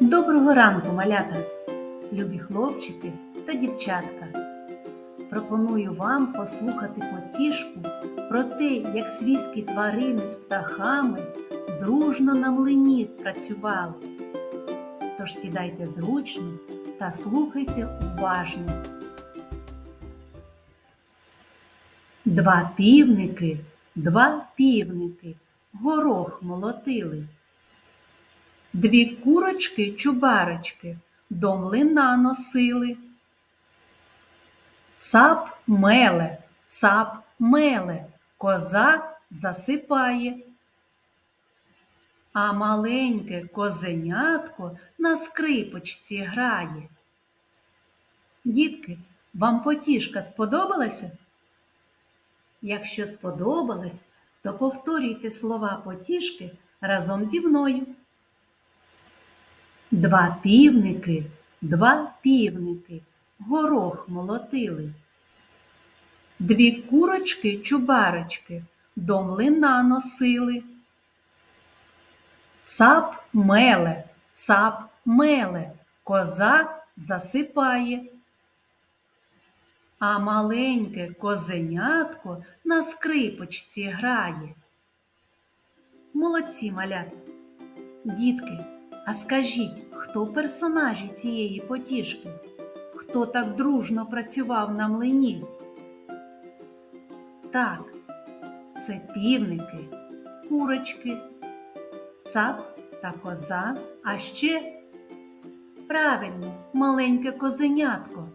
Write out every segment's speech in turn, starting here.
Доброго ранку, малята, любі хлопчики та дівчатка. Пропоную вам послухати потішку про те, як свійські тварини з птахами дружно на млині працювали. Тож сідайте зручно та слухайте уважно. Два півники, два півники, горох молотили. Дві курочки чубарочки до млина носили. Цап меле, цап меле, коза засипає. А маленьке козенятко на скрипочці грає. Дітки, вам потішка сподобалася? Якщо сподобалась, то повторюйте слова потішки разом зі мною. Два півники, два півники, горох молотили. Дві курочки чубарочки до млина носили. Цап меле, цап меле, коза засипає. А маленьке козенятко на скрипочці грає. Молодці малята. Дітки, а скажіть, хто персонажі цієї потішки? Хто так дружно працював на млині? Так, це півники, курочки, цап та коза, а ще правильно маленьке козенятко.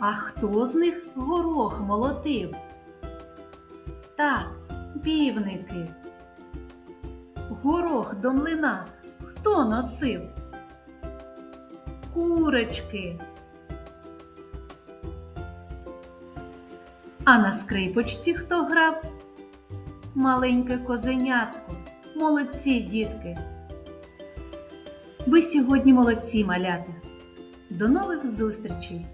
А хто з них горох молотив? Так, півники. Горох до млина хто носив? Курочки. А на скрипочці хто грав? Маленьке козенятко. Молодці, дітки. Ви сьогодні молодці, малята. До нових зустрічей!